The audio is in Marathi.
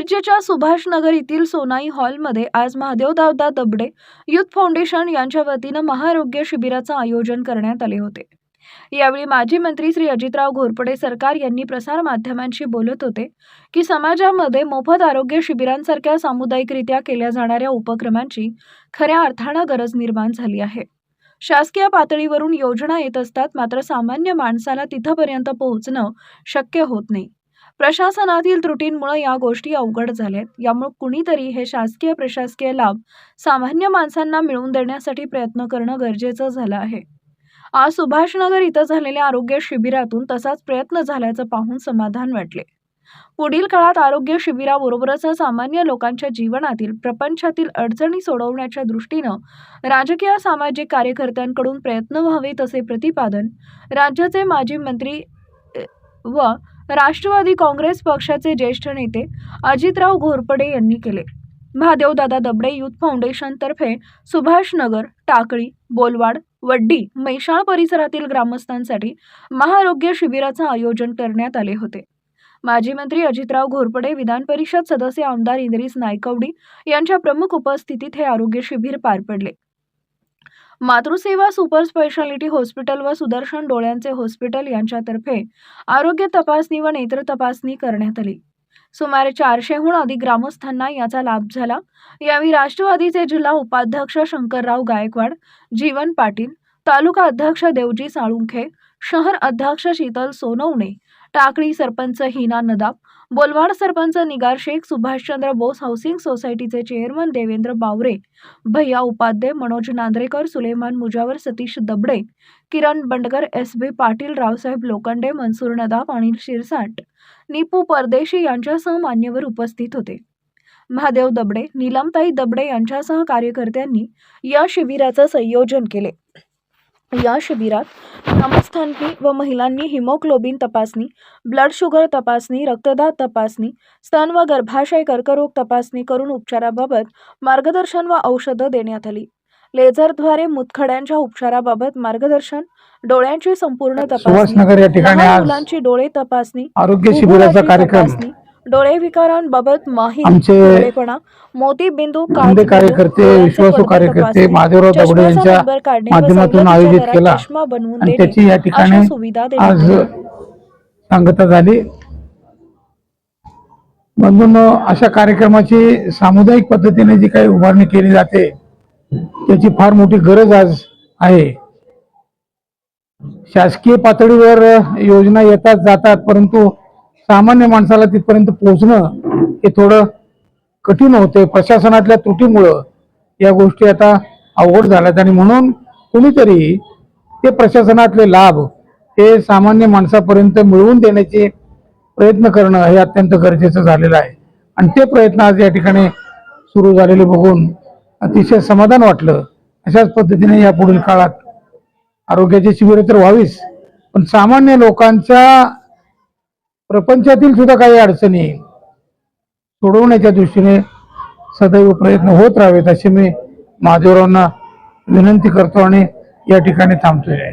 मिरजेच्या सुभाषनगर येथील सोनाई हॉलमध्ये आज महादेवदादा दबडे युथ फाउंडेशन यांच्या वतीनं महाआरोग्य शिबिराचं आयोजन करण्यात आले होते. यावेळी माजी मंत्री श्री अजितराव घोरपडे सरकार यांनी प्रसार माध्यमांशी बोलत होते की समाजामध्ये मोफत आरोग्य शिबिरांसारख्या सामुदायिकरित्या केल्या जाणाऱ्या उपक्रमांची खऱ्या अर्थानं गरज निर्माण झाली आहे. शासकीय पातळीवरून योजना येत असतात मात्र सामान्य माणसाला तिथपर्यंत पोहोचणं शक्य होत नाही. प्रशासनातील त्रुटींमुळे या गोष्टी अवघड झाल्यात. यामुळे कुणीतरी हे शासकीय प्रशासकीय लाभ सामान्य माणसांना मिळवून देण्यासाठी प्रयत्न करणं गरजेचं झालं आहे. आज सुभाषनगर इथं झालेल्या आरोग्य शिबिरातून तसाच प्रयत्न झाल्याचं पाहून समाधान वाटले. पुढील काळात आरोग्य शिबिराबरोबरच सामान्य लोकांच्या जीवनातील प्रपंचातील अडचणी सोडवण्याच्या दृष्टीनं राजकीय सामाजिक कार्यकर्त्यांकडून प्रयत्न व्हावेत असे प्रतिपादन राज्याचे माजी मंत्री व राष्ट्रवादी काँग्रेस पक्षाचे ज्येष्ठ नेते अजितराव घोरपडे यांनी केले. महादेवदादा दबडे युथ फाउंडेशनतर्फे सुभाषनगर टाकळी बोलवाड वड्डी मैशाळ परिसरातील ग्रामस्थांसाठी महाआरोग्य शिबिराचं आयोजन करण्यात आले होते. माजी मंत्री अजितराव घोरपडे विधान परिषद सदस्य आमदार इंद्रिस नायकवडी यांच्या प्रमुख उपस्थितीत हे आरोग्य शिबिर पार पडले. मातृसेवा सुपर स्पेशालिटी हॉस्पिटल व सुदर्शन डोळ्यांचे हॉस्पिटल यांच्यातर्फे आरोग्य तपासणी व नेत्र तपासणी करण्यात आली. सुमारे चारशेहून अधिक ग्रामस्थांना याचा लाभ झाला. यावेळी राष्ट्रवादीचे जिल्हा उपाध्यक्ष शंकरराव गायकवाड जीवन पाटील तालुका अध्यक्ष देवजी साळुंखे शहर अध्यक्ष शीतल सोनवणे टाकळी सरपंच हिना नदाब बोलवाड सरपंच निगार शेख सुभाषचंद्र बोस हाऊसिंग सोसायटीचे chairman Devendra Bawre Bhaiya Upadhye Manoj Nandrekar Suleman Mujawar Satish Dabade Kiran Bandkar S B Patil Raosaheb Lokhande Mansoor Nadab Anil Shirsat Nipu Pardeshi यांच्यासह मान्यवर उपस्थित होते. महादेव दबडे नीलमताई दबडे यांच्यासह कार्यकर्त्यांनी या शिबिराचं संयोजन केले. या शिबिरात ग्रामस्थांनी व महिलांनी हिमोग्लोबिन तपासणी ब्लड शुगर तपासणी रक्तदाब तपासणी स्तन व गर्भाशय कर्करोग तपासणी करून उपचाराबाबत मार्गदर्शन व औषधं देण्यात आली. लेझरद्वारे मुतखड्यांच्या उपचाराबाबत मार्गदर्शन डोळ्यांची संपूर्ण तपासणी मुलांची डोळे तपासणी आरोग्य शिबिराचा कार्यक्रम तपासणी, डोळे विकारांबाबत माहिती मोतीबिंदू आमचे काळजीबिंदू, कार्यकर्ते विश्वासू कार्यकर्ते महादेवराव दबडे चष्म्याचा यांच्या माध्यमातून आयोजित केला. आणि त्याची या ठिकाणी आज. सांगता झाली. म्हणून अशा कार्यक्रमाची सामुदायिक पद्धतीने जी काही उभारणी केली जाते त्याची फार मोठी गरज आज आहे. शासकीय पातळीवर योजना येतात जातात परंतु सामान्य माणसाला तिथपर्यंत पोहोचणं हे थोडं कठीण होते. प्रशासनातल्या त्रुटीमुळं या गोष्टी आता अवघड झाल्यात आणि म्हणून कुणीतरी ते प्रशासनातले लाभ हे सामान्य माणसापर्यंत मिळवून देण्याचे प्रयत्न करणं हे अत्यंत गरजेचं झालेलं आहे. आणि ते प्रयत्न आज या ठिकाणी सुरू झालेले बघून अतिशय समाधान वाटलं. अशाच पद्धतीने या पुढील काळात आरोग्याची शिबिरं तर व्हावीच पण सामान्य लोकांच्या प्रपंचातील सुद्धा काही अडचणी सोडवण्याच्या दृष्टीने सदैव प्रयत्न होत राहावेत असे मी महादेवरावांना विनंती करतो आणि या ठिकाणी थांबतोय.